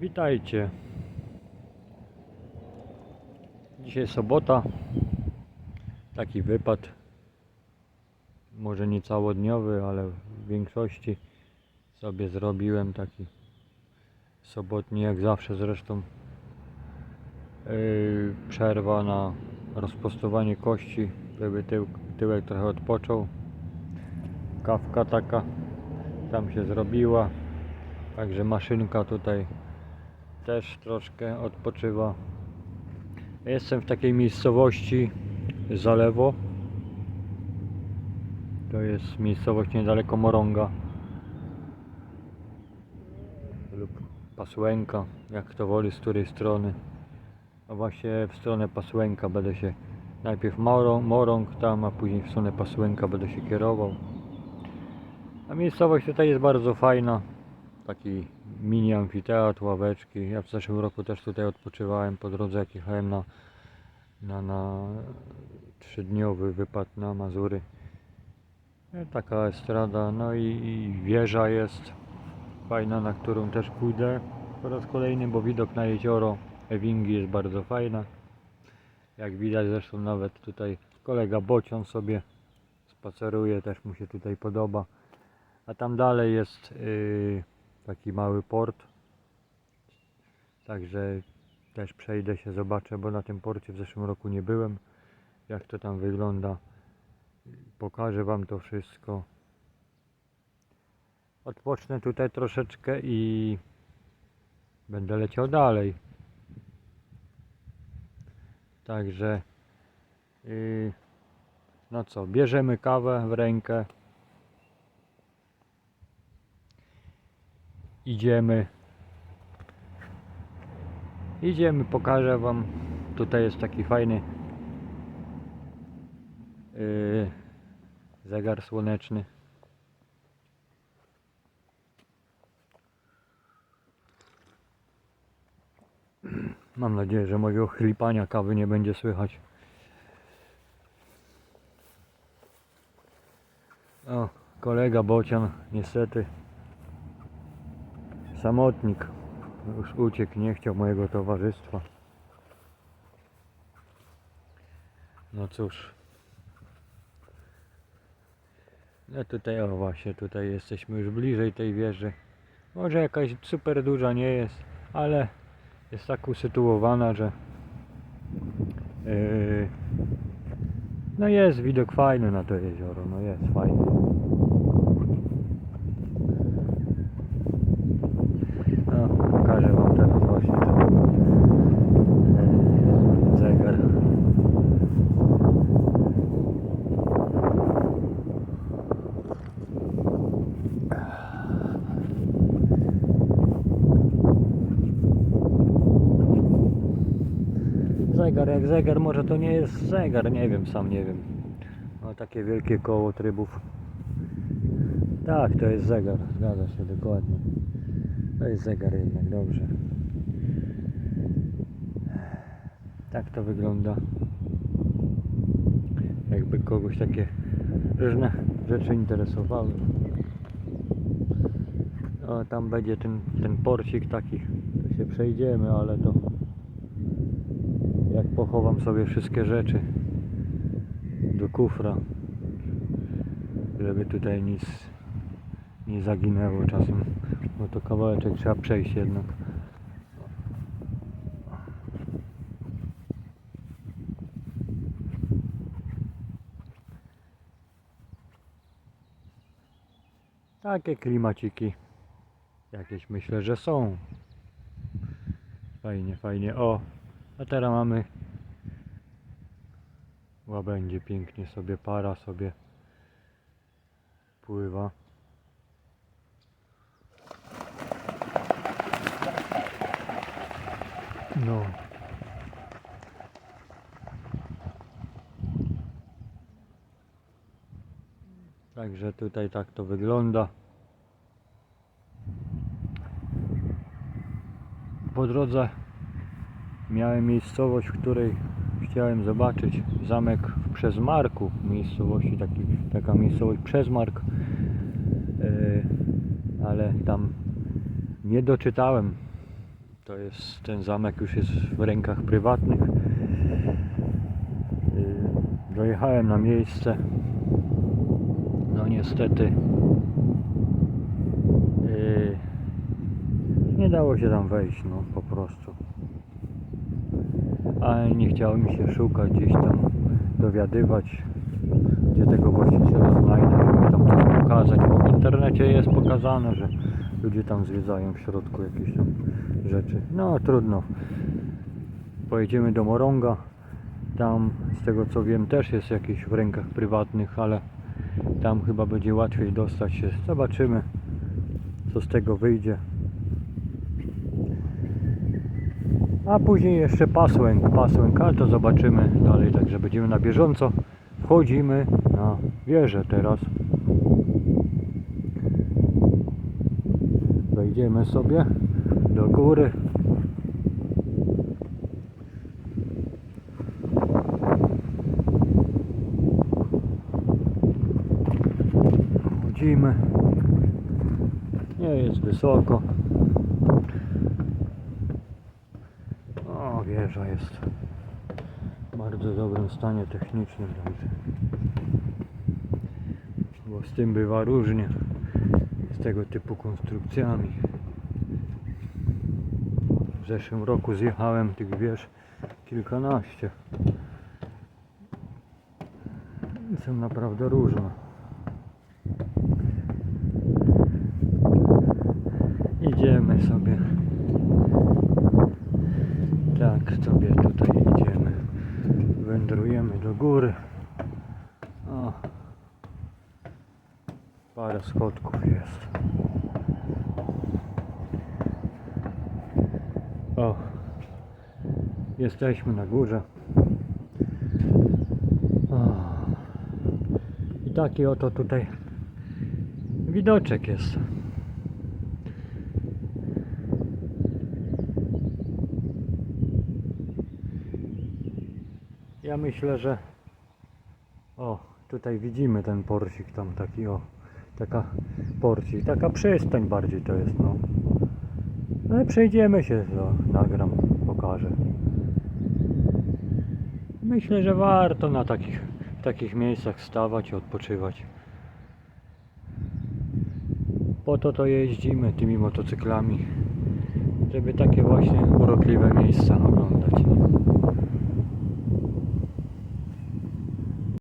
Witajcie. Dzisiaj sobota. Taki wypad. Może nie całodniowy, ale w większości sobie zrobiłem taki sobotni, jak zawsze zresztą. Yy, przerwa na rozprostowanie kości, żeby tył, tyłek trochę odpoczął. Kawka taka tam się zrobiła. Także maszynka tutaj też troszkę odpoczywa. Jestem w takiej miejscowości Zalewo. To jest miejscowość niedaleko Moronga. Lub Pasłęka, jak kto woli, z której strony. A właśnie w stronę Pasłęka będę się najpierw Morą, Morąg tam, a później w stronę Pasłęka będę się kierował. A miejscowość tutaj jest bardzo fajna. Taki mini amfiteatr, ławeczki. Ja w zeszłym roku też tutaj odpoczywałem po drodze, jak jechałem na, na, na trzydniowy wypad na Mazury. E, Taka estrada, no i, i wieża jest fajna, na którą też pójdę po raz kolejny, bo widok na jezioro Ewingi jest bardzo fajna. Jak widać zresztą nawet tutaj kolega Bocian sobie spaceruje, też mu się tutaj podoba. A tam dalej jest yy, taki mały port. Także też przejdę się, zobaczę, bo na tym porcie w zeszłym roku nie byłem. Jak to tam wygląda. Pokażę Wam to wszystko. Odpocznę tutaj troszeczkę i będę leciał dalej. Także yy, no co, bierzemy kawę w rękę. Idziemy. Idziemy, pokażę Wam. Tutaj jest taki fajny yy, zegar słoneczny. Mam nadzieję, że mojego chlipania kawy nie będzie słychać. O, kolega Bocian, niestety samotnik. Już uciekł, nie chciał mojego towarzystwa. No cóż. No tutaj, o właśnie, tutaj jesteśmy już bliżej tej wieży. Może jakaś super duża nie jest, ale jest tak usytuowana, że yy, no jest widok fajny na to jezioro, no jest fajny. No, pokażę Wam teraz właśnie ten e, zegar. Zegar jak zegar, może to nie jest zegar, nie wiem, sam nie wiem. Ma takie wielkie koło trybów. Tak, to jest zegar, zgadza się dokładnie. To jest zegar jednak, dobrze. Tak to wygląda. Jakby kogoś takie różne rzeczy interesowały. O, tam będzie ten, ten porcik taki. To się przejdziemy, ale to jak pochowam sobie wszystkie rzeczy do kufra, żeby tutaj nic nie zaginęło czasem, bo to kawałeczek trzeba przejść jednak. Takie klimaciki jakieś myślę, że są. Fajnie, fajnie. O, a teraz mamy łabędzie pięknie sobie para sobie pływa. No. Także tutaj tak to wygląda. Po drodze miałem miejscowość, w której chciałem zobaczyć zamek w Przezmarku, miejscowości, taki, taka miejscowość Przezmark, Yy, ale tam nie doczytałem To jest, ten zamek już jest w rękach prywatnych. Yy, Dojechałem na miejsce. No niestety yy, nie dało się tam wejść, no po prostu. Ale nie chciało mi się szukać gdzieś tam, dowiadywać, gdzie tego właściciela znajdę, żeby tam coś pokazać, bo w internecie jest pokazane, że ludzie tam zwiedzają w środku jakieś tam rzeczy. No trudno. Pojedziemy do Moronga. Tam z tego co wiem też jest jakieś w rękach prywatnych, ale tam chyba będzie łatwiej dostać się. Zobaczymy co z tego wyjdzie. A później jeszcze pasłęk, pasłęk, ale to zobaczymy dalej, także będziemy na bieżąco. Wchodzimy na wieżę teraz. Wejdziemy sobie do góry. Wchodzimy. Nie jest wysoko. O, wieża jest w bardzo dobrym stanie technicznym. Także. Bo z tym bywa różnie. Z tego typu konstrukcjami. W zeszłym roku zjechałem tych wież kilkanaście. Są naprawdę różne. Idziemy sobie. Tak sobie tutaj idziemy. Wędrujemy do góry. O. Parę schodków jest. O. Jesteśmy na górze. O. I taki oto tutaj widoczek jest. Ja myślę, że o, tutaj widzimy ten porcik tam taki o, taka porcik, taka przystań bardziej to jest, no. Ale przejdziemy się, to nagram, pokażę. Myślę, że warto na takich, w takich miejscach stawać i odpoczywać. Po to to jeździmy tymi motocyklami, żeby takie właśnie urokliwe miejsca oglądać.